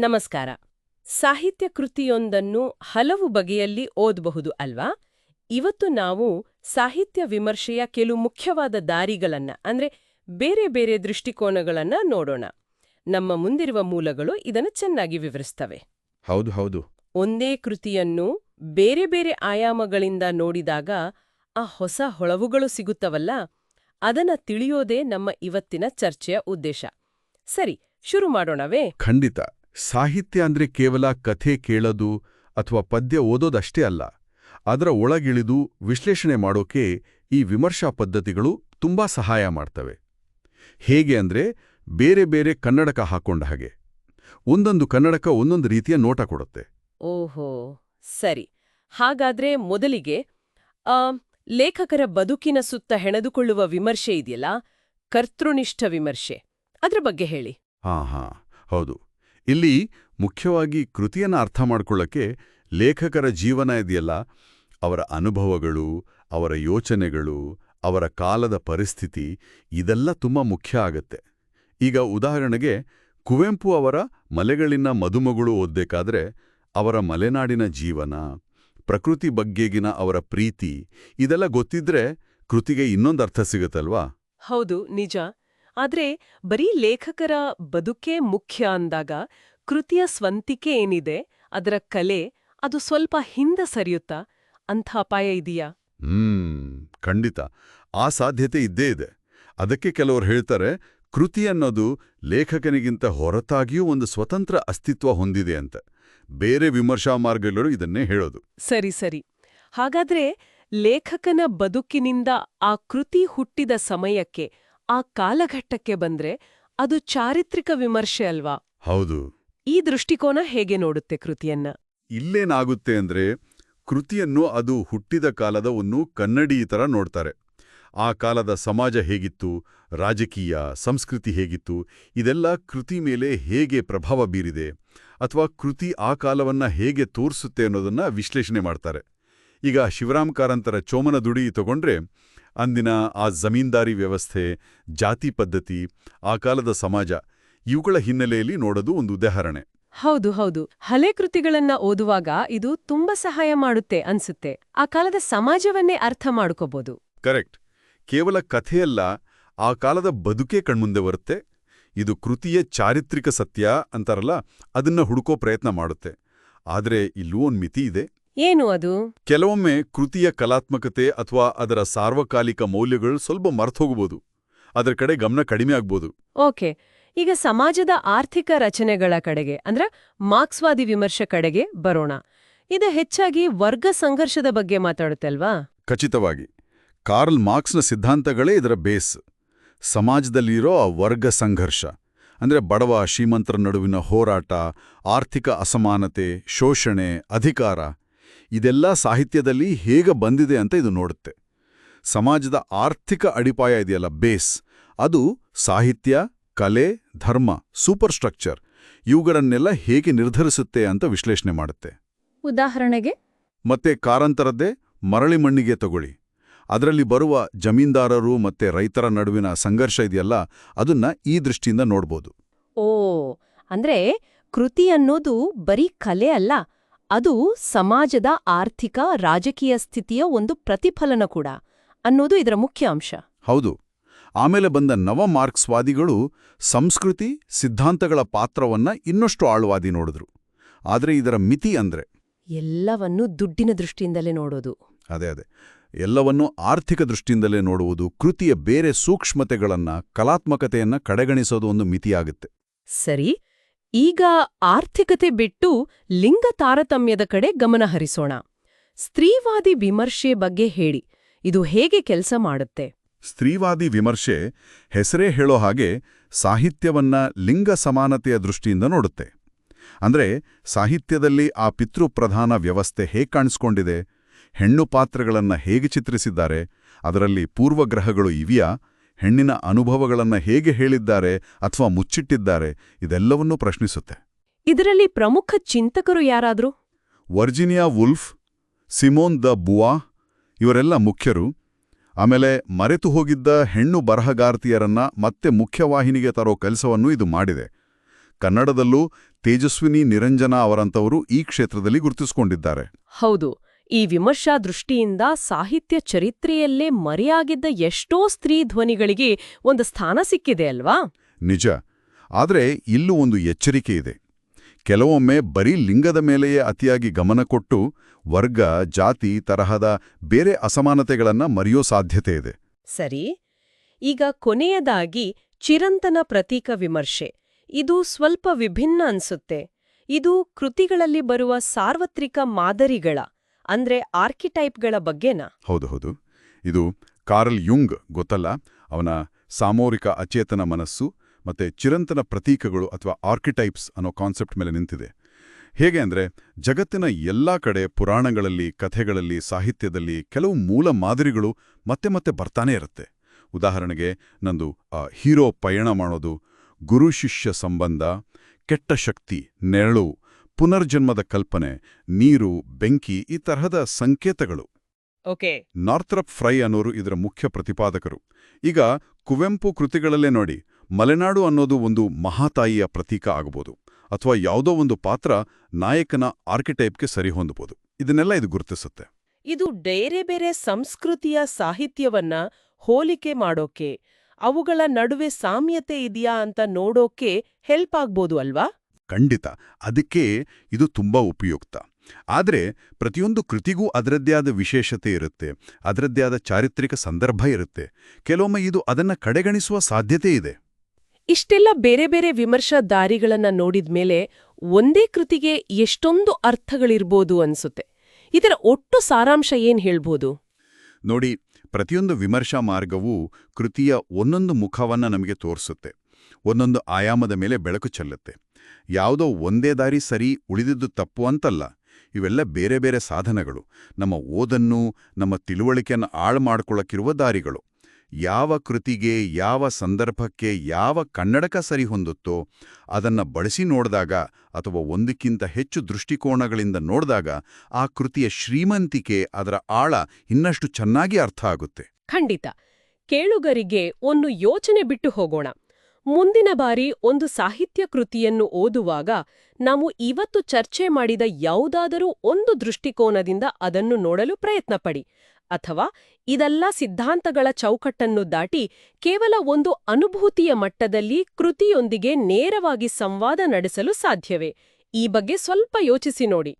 ನಮಸ್ಕಾರ. ಸಾಹಿತ್ಯ ಕೃತಿಯೊಂದನ್ನು ಹಲವು ಬಗೆಯಲ್ಲಿ ಓದಬಹುದು ಅಲ್ವಾ? ಇವತ್ತು ನಾವು ಸಾಹಿತ್ಯ ವಿಮರ್ಶೆಯ ಕೆಲವು ಮುಖ್ಯವಾದ ದಾರಿಗಳನ್ನ ಅಂದ್ರೆ ಬೇರೆ ಬೇರೆ ದೃಷ್ಟಿಕೋನಗಳನ್ನ ನೋಡೋಣ. ನಮ್ಮ ಮುಂದಿರುವ ಮೂಲಗಳು ಇದನ್ನು ಚೆನ್ನಾಗಿ ವಿವರಿಸ್ತವೆ. ಹೌದು ಹೌದು. ಒಂದೇ ಕೃತಿಯನ್ನು ಬೇರೆ ಬೇರೆ ಆಯಾಮಗಳಿಂದ ನೋಡಿದಾಗ ಆ ಹೊಸ ಹೊಳವುಗಳು ಸಿಗುತ್ತವಲ್ಲ? ಅದನ್ನ ತಿಳಿಯೋದೇ ನಮ್ಮ ಇವತ್ತಿನ ಚರ್ಚೆಯ ಉದ್ದೇಶ. ಸರಿ ಶುರು ಮಾಡೋಣವೇ? ಖಂಡಿತ. ಸಾಹಿತ್ಯ ಅಂದ್ರೆ ಕೇವಲ ಕಥೆ ಕೇಳೋದು ಅಥವಾ ಪದ್ಯ ಓದೋದಷ್ಟೇ ಅಲ್ಲ. ಅದರ ಒಳಗಿಳಿದು ವಿಶ್ಲೇಷಣೆ ಮಾಡೋಕೆ ಈ ವಿಮರ್ಶಾ ಪದ್ಧತಿಗಳು ತುಂಬಾ ಸಹಾಯ ಮಾಡ್ತವೆ. ಹೇಗೆ ಅಂದ್ರೆ ಬೇರೆ ಬೇರೆ ಕನ್ನಡಕ ಹಾಕೊಂಡ ಹಾಗೆ. ಒಂದೊಂದು ಕನ್ನಡಕ ಒಂದೊಂದು ರೀತಿಯ ನೋಟ ಕೊಡುತ್ತೆ. ಓಹೋ ಸರಿ. ಹಾಗಾದ್ರೆ ಮೊದಲಿಗೆ ಲೇಖಕರ ಬದುಕಿನ ಸುತ್ತ ಹೆಣೆದುಕೊಳ್ಳುವ ವಿಮರ್ಶೆ ಇದೆಯಲ್ಲ ಕರ್ತೃನಿಷ್ಠ ವಿಮರ್ಶೆ. ಅದ್ರ ಬಗ್ಗೆ ಹೇಳಿ. ಹಾ ಹಾ ಹೌದು. ಇಲ್ಲಿ ಮುಖ್ಯವಾಗಿ ಕೃತಿಯನ್ನು ಅರ್ಥ ಮಾಡಿಕೊಳ್ಳೋಕ್ಕೆ ಲೇಖಕರ ಜೀವನ ಇದೆಯಲ್ಲ, ಅವರ ಅನುಭವಗಳು, ಅವರ ಯೋಚನೆಗಳು, ಅವರ ಕಾಲದ ಪರಿಸ್ಥಿತಿ, ಇದೆಲ್ಲ ತುಂಬಾ ಮುಖ್ಯ ಆಗತ್ತೆ. ಈಗ ಉದಾಹರಣೆಗೆ ಕುವೆಂಪು ಅವರ ಮಲೆಗಳಿನ ಮದುಮಗಳು ಓದಬೇಕಾದ್ರೆ ಅವರ ಮಲೆನಾಡಿನ ಜೀವನ, ಪ್ರಕೃತಿ ಬಗ್ಗೆಗಿನ ಅವರ ಪ್ರೀತಿ, ಇದೆಲ್ಲ ಗೊತ್ತಿದ್ರೆ ಕೃತಿಗೆ ಇನ್ನೊಂದು ಅರ್ಥ ಸಿಗುತ್ತಲ್ವಾ? ಹೌದು, ನಿಜ. ಆದ್ರೆ ಬರೀ ಲೇಖಕರ ಬದುಕೇ ಮುಖ್ಯ ಅಂದಾಗ ಕೃತಿಯ ಸ್ವಂತಿಕೆ ಏನಿದೆ ಅದರ ಕಲೆ ಅದು ಸ್ವಲ್ಪ ಹಿಂದೆ ಸರಿಯುತ್ತಾ? ಅಂಥ ಅಪಾಯ ಇದೆಯಾ ಹ್ಮ್ ಖಂಡಿತ. ಆ ಸಾಧ್ಯತೆ ಇದ್ದೇ ಇದೆ. ಅದಕ್ಕೆ ಕೆಲವರು ಹೇಳ್ತಾರೆ ಕೃತಿ ಅನ್ನೋದು ಲೇಖಕನಿಗಿಂತ ಹೊರತಾಗಿಯೂ ಒಂದು ಸ್ವತಂತ್ರ ಅಸ್ತಿತ್ವ ಹೊಂದಿದೆ ಅಂತ. ಬೇರೆ ವಿಮರ್ಶಾ ಮಾರ್ಗಗಳು ಇದನ್ನೇ ಹೇಳೋದು. ಸರಿ ಸರಿ. ಹಾಗಾದ್ರೆ ಲೇಖಕನ ಬದುಕಿನಿಂದ ಆ ಕೃತಿ ಹುಟ್ಟಿದ ಸಮಯಕ್ಕೆ ಆ ಕಾಲಘಟ್ಟಕ್ಕೆ ಬಂದ್ರೆ ಅದು ಚಾರಿತ್ರಿಕ ವಿಮರ್ಶೆ ಅಲ್ವಾ? ಹೌದು. ಈ ದೃಷ್ಟಿಕೋನ ಹೇಗೆ ನೋಡುತ್ತೆ ಕೃತಿಯನ್ನ? ಇಲ್ಲೇನಾಗುತ್ತೆ ಅಂದ್ರೆ ಕೃತಿಯನ್ನು ಅದು ಹುಟ್ಟಿದ ಕಾಲದ ಒಂದು ಕನ್ನಡಿ ಥರ ನೋಡ್ತಾರೆ. ಆ ಕಾಲದ ಸಮಾಜ ಹೇಗಿತ್ತು, ರಾಜಕೀಯ, ಸಂಸ್ಕೃತಿ ಹೇಗಿತ್ತು, ಇದೆಲ್ಲ ಕೃತಿ ಮೇಲೆ ಹೇಗೆ ಪ್ರಭಾವ ಬೀರಿದೆ, ಅಥವಾ ಕೃತಿ ಆ ಕಾಲವನ್ನ ಹೇಗೆ ತೋರಿಸುತ್ತೆ ಅನ್ನೋದನ್ನ ವಿಶ್ಲೇಷಣೆ ಮಾಡ್ತಾರೆ. ಈಗ ಶಿವರಾಮ್ ಕಾರಂತರ ಚೋಮನ ದುಡಿ ತಗೊಂಡ್ರೆ ಅಂದಿನ ಆ ಜಮೀನ್ದಾರಿ ವ್ಯವಸ್ಥೆ, ಜಾತಿ ಪದ್ಧತಿ, ಆ ಕಾಲದ ಸಮಾಜ ಇವುಗಳ ಹಿನ್ನೆಲೆಯಲ್ಲಿ ನೋಡೋದು ಒಂದು ಉದಾಹರಣೆ. ಹೌದು ಹೌದು. ಹಳೆ ಕೃತಿಗಳನ್ನ ಓದುವಾಗ ಇದು ತುಂಬಾ ಸಹಾಯ ಮಾಡುತ್ತೆ ಅನ್ಸುತ್ತೆ. ಆ ಕಾಲದ ಸಮಾಜವನ್ನೇ ಅರ್ಥ ಮಾಡ್ಕೋಬಹುದು ಕರೆಕ್ಟ್. ಕೇವಲ ಕಥೆಯಲ್ಲ ಆ ಕಾಲದ ಬದುಕೇ ಕಣ್ಮುಂದೆ ಬರುತ್ತೆ. ಇದು ಕೃತಿಯ ಚಾರಿತ್ರಿಕ ಸತ್ಯ ಅಂತಾರಲ್ಲ ಅದನ್ನ ಹುಡುಕೋ ಪ್ರಯತ್ನ ಮಾಡುತ್ತೆ. ಆದರೆ ಇಲ್ಲೂ ಒಂದ್ ಮಿತಿ ಇದೆ. ಏನು ಅದು? ಕೆಲವೊಮ್ಮೆ ಕೃತಿಯ ಕಲಾತ್ಮಕತೆ ಅಥವಾ ಅದರ ಸಾರ್ವಕಾಲಿಕ ಮೌಲ್ಯಗಳು ಸ್ವಲ್ಪ ಮರ್ತೋಗ್ಬೋದು ಅದರ ಕಡೆ ಗಮನ ಕಡಿಮೆ ಆಗ್ಬೋದು. ಓಕೆ. ಈಗ ಸಮಾಜದ ಆರ್ಥಿಕ ರಚನೆಗಳ ಕಡೆಗೆ, ಅಂದ್ರೆ ಮಾರ್ಕ್ಸ್ವಾದಿ ವಿಮರ್ಶೆ ಕಡೆಗೆ ಬರೋಣ. ಇದು ಹೆಚ್ಚಾಗಿ ವರ್ಗ ಸಂಘರ್ಷದ ಬಗ್ಗೆ ಮಾತಾಡುತ್ತಲ್ವಾ ಖಚಿತವಾಗಿ, ಕಾರ್ಲ್ ಮಾರ್ಕ್ಸ್ನ ಸಿದ್ಧಾಂತಗಳೇ ಇದರ ಬೇಸ್. ಸಮಾಜದಲ್ಲಿರೋ ಆ ವರ್ಗ ಸಂಘರ್ಷ, ಅಂದ್ರೆ ಬಡವ ಶ್ರೀಮಂತರ ನಡುವಿನ ಹೋರಾಟ, ಆರ್ಥಿಕ ಅಸಮಾನತೆ, ಶೋಷಣೆ, ಅಧಿಕಾರ, ಇದೆಲ್ಲ ಸಾಹಿತ್ಯದಲ್ಲಿ ಹೇಗೆ ಬಂದಿದೆ ಅಂತ ಇದು ನೋಡುತ್ತೆ. ಸಮಾಜದ ಆರ್ಥಿಕ ಅಡಿಪಾಯ ಇದೆಯಲ್ಲ, ಬೇಸ್. ಅದು ಸಾಹಿತ್ಯ ಕಲೆ ಧರ್ಮ ಸೂಪರ್ ಸ್ಟ್ರಕ್ಚರ್ ಇವುಗಳನ್ನೆಲ್ಲ ಹೇಗೆ ನಿರ್ಧರಿಸುತ್ತೆ ಅಂತ ವಿಶ್ಲೇಷಣೆ ಮಾಡುತ್ತೆ. ಉದಾಹರಣೆಗೆ? ಮತ್ತೆ ಕಾರಂತರದ್ದೇ ಮರಳಿ ಮಣ್ಣಿಗೆ ತಗೊಳ್ಳಿ. ಅದರಲ್ಲಿ ಬರುವ ಜಮೀನ್ದಾರರು ಮತ್ತೆ ರೈತರ ನಡುವಿನ ಸಂಘರ್ಷ ಇದೆಯಲ್ಲ ಅದನ್ನ ಈ ದೃಷ್ಟಿಯಿಂದ ನೋಡ್ಬೋದು. ಓ ಅಂದ್ರೆ ಕೃತಿ ಅನ್ನೋದು ಬರೀ ಕಲೆ ಅಲ್ಲ ಅದು ಸಮಾಜದ ಆರ್ಥಿಕ ರಾಜಕೀಯ ಸ್ಥಿತಿಯ ಒಂದು ಪ್ರತಿಫಲನ ಕೂಡ ಅನ್ನೋದು ಇದರ ಮುಖ್ಯ ಅಂಶ. ಹೌದು. ಆಮೇಲೆ ಬಂದ ನವ ಮಾರ್ಕ್ಸ್ವಾದಿಗಳು ಸಂಸ್ಕೃತಿ ಸಿದ್ಧಾಂತಗಳ ಪಾತ್ರವನ್ನ ಇನ್ನಷ್ಟು ಆಳವಾದಿ ನೋಡಿದ್ರು. ಆದರೆ ಇದರ ಮಿತಿ ಅಂದ್ರೆ? ಎಲ್ಲವನ್ನೂ ದುಡ್ಡಿನ ದೃಷ್ಟಿಯಿಂದಲೇ ನೋಡೋದು. ಅದೇ ಅದೇ. ಎಲ್ಲವನ್ನೂ ಆರ್ಥಿಕ ದೃಷ್ಟಿಯಿಂದಲೇ ನೋಡುವುದು ಕೃತಿಯ ಬೇರೆ ಸೂಕ್ಷ್ಮತೆಗಳನ್ನ ಕಲಾತ್ಮಕತೆಯನ್ನ ಕಡೆಗಣಿಸೋದು ಒಂದು ಮಿತಿಯಾಗುತ್ತೆ. ಸರಿ. ಈಗ ಆರ್ಥಿಕತೆ ಬಿಟ್ಟು ಲಿಂಗ ತಾರತಮ್ಯದ ಕಡೆ ಗಮನ ಹರಿಸೋಣ. ಸ್ತ್ರೀವಾದಿ ವಿಮರ್ಶೆ ಬಗ್ಗೆ ಹೇಳಿ. ಇದು ಹೇಗೆ ಕೆಲಸ ಮಾಡುತ್ತೆ? ಸ್ತ್ರೀವಾದಿ ವಿಮರ್ಶೆ ಹೆಸರೇ ಹೇಳೋ ಹಾಗೆ ಸಾಹಿತ್ಯವನ್ನ ಲಿಂಗ ಸಮಾನತೆಯ ದೃಷ್ಟಿಯಿಂದ ನೋಡುತ್ತೆ. ಅಂದ್ರೆ ಸಾಹಿತ್ಯದಲ್ಲಿ ಆ ಪಿತೃಪ್ರಧಾನ ವ್ಯವಸ್ಥೆ ಹೇಗೆ ಕಾಣಿಸ್ಕೊಂಡಿದೆ ಹೆಣ್ಣು ಪಾತ್ರಗಳನ್ನ ಹೇಗೆ ಚಿತ್ರಿಸಿದ್ದಾರೆ ಅದರಲ್ಲಿ ಪೂರ್ವಗ್ರಹಗಳು ಇವೆಯಾ ಹೆಣ್ಣಿನ ಅನುಭವಗಳನ್ನ ಹೇಗೆ ಹೇಳಿದ್ದಾರೆ ಅಥವಾ ಮುಚ್ಚಿಟ್ಟಿದ್ದಾರೆ ಇದೆಲ್ಲವನ್ನೂ ಪ್ರಶ್ನಿಸುತ್ತೆ. ಇದರಲ್ಲಿ ಪ್ರಮುಖ ಚಿಂತಕರು ಯಾರಾದರೂ? Virginia Woolf Simone de Beauvoir ಇವರೆಲ್ಲ ಮುಖ್ಯರು. ಆಮೇಲೆ ಮರೆತು ಹೋಗಿದ್ದ ಹೆಣ್ಣು ಬರಹಗಾರ್ತಿಯರನ್ನ ಮತ್ತೆ ಮುಖ್ಯವಾಹಿನಿಗೆ ತರೋ ಕೆಲಸವನ್ನು ಇದು ಮಾಡಿದೆ. ಕನ್ನಡದಲ್ಲೂ ತೇಜಸ್ವಿನಿ ನಿರಂಜನ ಅವರಂತವರು ಈ ಕ್ಷೇತ್ರದಲ್ಲಿ ಗುರುತಿಸಿಕೊಂಡಿದ್ದಾರೆ. ಹೌದು ಈ ವಿಮರ್ಶಾ ದೃಷ್ಟಿಯಿಂದ ಸಾಹಿತ್ಯ ಚರಿತ್ರೆಯಲ್ಲೇ ಮರೆಯಾಗಿದ್ದ ಎಷ್ಟೋ ಸ್ತ್ರೀ ಧ್ವನಿಗಳಿಗೆ ಒಂದು ಸ್ಥಾನ ಸಿಕ್ಕಿದೆ ಅಲ್ವಾ? ನಿಜ ಆದರೆ ಇಲ್ಲೂ ಒಂದು ಎಚ್ಚರಿಕೆ ಇದೆ. ಕೆಲವೊಮ್ಮೆ ಬರೀ ಲಿಂಗದ ಮೇಲೆಯೇ ಅತಿಯಾಗಿ ಗಮನ ಕೊಟ್ಟು ವರ್ಗ ಜಾತಿ ತರಹದ ಬೇರೆ ಅಸಮಾನತೆಗಳನ್ನ ಮರೆಯೋ ಸಾಧ್ಯತೆ ಇದೆ. ಸರಿ. ಈಗ ಕೊನೆಯದಾಗಿ ಚಿರಂತನ ಪ್ರತೀಕ ವಿಮರ್ಶೆ. ಇದು ಸ್ವಲ್ಪ ವಿಭಿನ್ನ ಅನ್ಸುತ್ತೆ. ಇದು ಕೃತಿಗಳಲ್ಲಿ ಬರುವ ಸಾರ್ವತ್ರಿಕ ಮಾದರಿಗಳ ಅಂದ್ರೆ ಆರ್ಕಿಟೈಪ್ಗಳ ಬಗ್ಗೆನಾ? ಹೌದು ಹೌದು. ಇದು ಕಾರ್ಲ್ ಯುಂಗ್ ಗೊತ್ತಲ್ಲ? ಅವನ ಸಾಮೂರಿಕ ಅಚೇತನ ಮನಸ್ಸು ಮತ್ತೆ ಚಿರಂತನ ಪ್ರತೀಕಗಳು ಅಥವಾ ಆರ್ಕಿಟೈಪ್ಸ್ ಅನ್ನೋ ಕಾನ್ಸೆಪ್ಟ್ ಮೇಲೆ ನಿಂತಿದೆ. ಹೇಗೆ ಅಂದ್ರೆ ಜಗತ್ತಿನ ಎಲ್ಲಾ ಕಡೆ ಪುರಾಣಗಳಲ್ಲಿ ಕಥೆಗಳಲ್ಲಿ ಸಾಹಿತ್ಯದಲ್ಲಿ ಕೆಲವು ಮೂಲ ಮಾದರಿಗಳು ಮತ್ತೆ ಮತ್ತೆ ಬರ್ತಾನೇ ಇರುತ್ತೆ. ಉದಾಹರಣೆಗೆ ನಂದು ಆ, ಹೀರೋ ಪಯಣ ಮಾಡೋದು ಗುರು ಶಿಷ್ಯ ಸಂಬಂಧ ಕೆಟ್ಟ ಶಕ್ತಿ ನೆರಳು ಪುನರ್ಜನ್ಮದ ಕಲ್ಪನೆ ನೀರು ಬೆಂಕಿ ಈ ತರಹದ ಸಂಕೇತಗಳು. ಓಕೆ. ನಾರ್ಥ್ರಪ್ ಫ್ರೈ ಅನ್ನೋರು ಇದರ ಮುಖ್ಯ ಪ್ರತಿಪಾದಕರು. ಈಗ ಕುವೆಂಪು ಕೃತಿಗಳಲ್ಲೇ ನೋಡಿ ಮಲೆನಾಡು ಅನ್ನೋದು ಒಂದು ಮಹಾತಾಯಿಯ ಪ್ರತೀಕ ಆಗಬಹುದು ಅಥವಾ ಯಾವುದೋ ಒಂದು ಪಾತ್ರ ನಾಯಕನ ಆರ್ಕಿಟೈಪ್ಗೆ ಸರಿ ಹೊಂದಬಹುದು ಇದನ್ನೆಲ್ಲ ಇದು ಗುರುತಿಸುತ್ತೆ. ಇದು ಬೇರೆ ಬೇರೆ ಸಂಸ್ಕೃತಿಯ ಸಾಹಿತ್ಯವನ್ನ ಹೋಲಿಕೆ ಮಾಡೋಕೆ ಅವುಗಳ ನಡುವೆ ಸಾಮ್ಯತೆ ಇದೆಯಾ ಅಂತ ನೋಡೋಕೆ ಹೆಲ್ಪ್ ಆಗ್ಬೋದು ಅಲ್ವಾ? ಖಂಡಿತ. ಅದಕ್ಕೆ ಇದು ತುಂಬಾ ಉಪಯುಕ್ತ. ಆದರೆ ಪ್ರತಿಯೊಂದು ಕೃತಿಗೂ ಅದರದ್ದೇ ಆದ ವಿಶೇಷತೆ ಇರುತ್ತೆ ಅದರದ್ದೇ ಆದ ಚಾರಿತ್ರಿಕ ಸಂದರ್ಭ ಇರುತ್ತೆ. ಕೆಲವೊಮ್ಮೆ ಇದು ಅದನ್ನ ಕಡೆಗಣಿಸುವ ಸಾಧ್ಯತೆ ಇದೆ. ಇಷ್ಟೆಲ್ಲ ಬೇರೆ ಬೇರೆ ವಿಮರ್ಶಾ ದಾರಿಗಳನ್ನ ನೋಡಿದ್ಮೇಲೆ ಒಂದೇ ಕೃತಿಗೆ ಎಷ್ಟೊಂದು ಅರ್ಥಗಳಿರ್ಬೋದು ಅನ್ಸುತ್ತೆ. ಇದರ ಒಟ್ಟು ಸಾರಾಂಶ ಏನ್ ಹೇಳ್ಬೋದು? ನೋಡಿ, ಪ್ರತಿಯೊಂದು ವಿಮರ್ಶಾ ಮಾರ್ಗವೂ ಕೃತಿಯ ಒಂದೊಂದು ಮುಖವನ್ನ ನಮಗೆ ತೋರಿಸುತ್ತೆ. ಒಂದೊಂದು ಆಯಾಮದ ಮೇಲೆ ಬೆಳಕು ಚೆಲ್ಲುತ್ತೆ. ಯಾವುದೋ ಒಂದೇ ದಾರಿ ಸರಿ, ಉಳಿದಿದ್ದು ತಪ್ಪು ಅಂತಲ್ಲ. ಇವೆಲ್ಲ ಬೇರೆ ಬೇರೆ ಸಾಧನಗಳು. ನಮ್ಮ ಓದನ್ನು, ನಮ್ಮ ತಿಳುವಳಿಕೆಯನ್ನು ಆಳು ಮಾಡಿಕೊಳ್ಳಕ್ಕಿರುವ ದಾರಿಗಳು. ಯಾವ ಕೃತಿಗೆ, ಯಾವ ಸಂದರ್ಭಕ್ಕೆ, ಯಾವ ಕನ್ನಡಕ ಸರಿ ಹೊಂದುತ್ತೋ ಅದನ್ನ ಬಳಸಿ ನೋಡಿದಾಗ ಅಥವಾ ಒಂದಕ್ಕಿಂತ ಹೆಚ್ಚು ದೃಷ್ಟಿಕೋನಗಳಿಂದ ನೋಡಿದಾಗ ಆ ಕೃತಿಯ ಶ್ರೀಮಂತಿಕೆ ಅದರ ಆಳ ಇನ್ನಷ್ಟು ಚೆನ್ನಾಗಿ ಅರ್ಥ ಆಗುತ್ತೆ. ಖಂಡಿತ. ಕೇಳುಗರಿಗೆ ಒಂದು ಯೋಚನೆ ಬಿಟ್ಟು ಹೋಗೋಣ. ಮುಂದಿನ ಬಾರಿ ಒಂದು ಸಾಹಿತ್ಯ ಕೃತಿಯನ್ನು ಓದುವಾಗ ನಾವು ಇವತ್ತು ಚರ್ಚೆ ಮಾಡಿದ ಯಾವುದಾದರೂ ಒಂದು ದೃಷ್ಟಿಕೋನದಿಂದ ಅದನ್ನು ನೋಡಲು ಪ್ರಯತ್ನಪಡಿ. ಅಥವಾ ಇದೆಲ್ಲ ಸಿದ್ಧಾಂತಗಳ ಚೌಕಟ್ಟನ್ನು ದಾಟಿ ಕೇವಲ ಒಂದು ಅನುಭೂತಿಯ ಮಟ್ಟದಲ್ಲಿ ಕೃತಿಯೊಂದಿಗೆ ನೇರವಾಗಿ ಸಂವಾದ ನಡೆಸಲು ಸಾಧ್ಯವೇ? ಈ ಬಗ್ಗೆ ಸ್ವಲ್ಪ ಯೋಚಿಸಿ ನೋಡಿ.